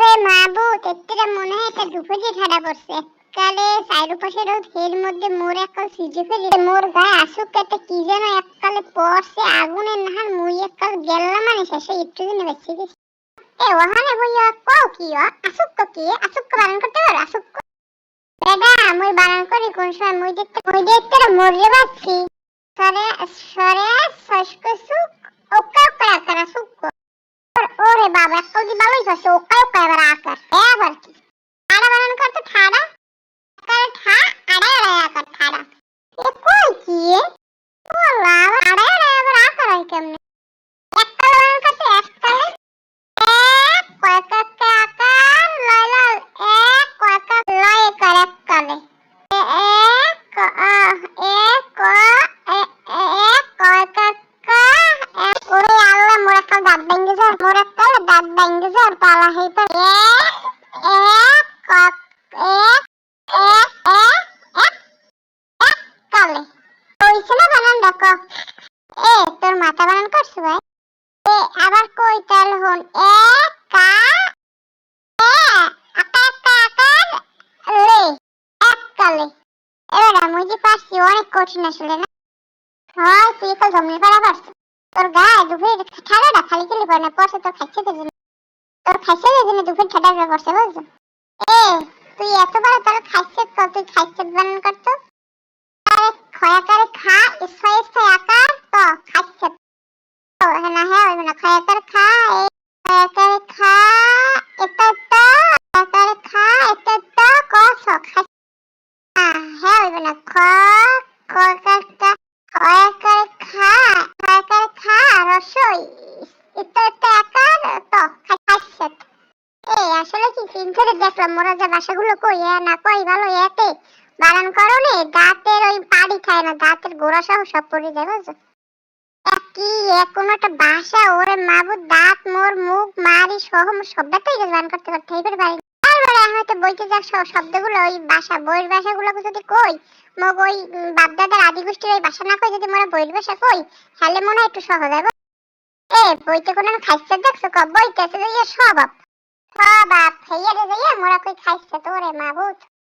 ওরে মাবু তেত্তিরা মনে হয় একটা দুপুরে ঠাডা পড়ছে। কালে সাইড পাশে রোদ এর মধ্যে মোর এককাল সিজে ফেলি, মোর গায়ে আসুক একটা কি যেন এককালে পড়ছে, আগুনের নাহার মুই এককাল গেলাম মানে শেষে একটু দিনে বেঁচে গেছি। এ ওখানে বইয়া কও কি আসুক কি আসুক বারণ করতে পারো? আসুক দাদা মুই বারণ করি কোন সময়? মুই দেখতে মুই দেখতে মরে পাচ্ছি সরে সরে সস্ক সুক ওকা ওরে বাবা এককাল দি ভালোই করছে ওকা ওকা এবার আকার এ আবার কি ঠাড়া বানান করতে ঠাড়া আকার ঠা আড়াই আড়াই আকার ঠাড়া এ কই কি এ বলা আড়াই আড়াই আবার আকার হয় কেমনে এককাল বানান করতে এককালে এক কয়েক আকার লয় লয় এক কয়েক লয় একার এককালে এ এক ক- আহ, এক ক- এ- এ- এক কয়েক এক ওরে আল্লাহ মোর একটা দাঁত ভেঙে যায় মোর একটা দাঁত ভেঙে যায় পালা হইতে এক এক ক- এক এক এক এক এক কালে। কালে এবার আমি যে পারছি, অনেক কঠিন আসলে না? হয়, তুই তো জমনি পারা পারছিস। তোর গায়ে দুপুরে ঠাডাটা খালি খেলি পড়ে না পড়ছে তোর খাইছে তোর জন্য। তোর খাইছে তোর জন্য দুপুরে ঠাডাটা পড়ছে বুঝছ এ, তুই এত বড় তোর খাইছে তো, তুই খাইছে বানান করতো? খয়াকারে খা ইসফা ইসফা আকার তো, খাইছে তো। না হ্যাঁ ওই না খয়াকারে খা এ খয়াকারে খা এটা তো খয়াকারে খা এটা তো কস খাইছে। হ্যাঁ ওই না, খ খয়াকারে খা খয়াকারে খা খয়াকারে খা রসই এটা তো আকার তো খাইছে এই আসলে কি দেখলাম? মোরা যে ভাষাগুলো কই? এ না কই ভালো এতে বানান করো নে, দাঁতের ওই পাড়ি খায় না, দাঁতের গোড়া সহ সব পড়ে যায়, বুঝছ? কি, এ কোনো একটা ভাষা ওরে মাবু দাঁত, মোর মুখ মারি সহ শব্দটাই গেছে বান করতে করতে। পারি না। তারপরে হয়তো বইতে যা সব শব্দগুলো, ওই ভাষা বইয়ের ভাষাগুলো যদি কই মগ ওই বাপদাদার আদি গোষ্ঠীর ওই ভাষা না কই, যদি মোরা বইয়ের ভাষা কই, তাহলে মনে হয় একটু সহজ হবে এ, বইতে কোনো খাইছে দেখছ বইতে আছে যে ইয়ে স্বভাব স্বভাব হেয়ারে যাইয়া মোরা কই খাইছে তোরে মাবুত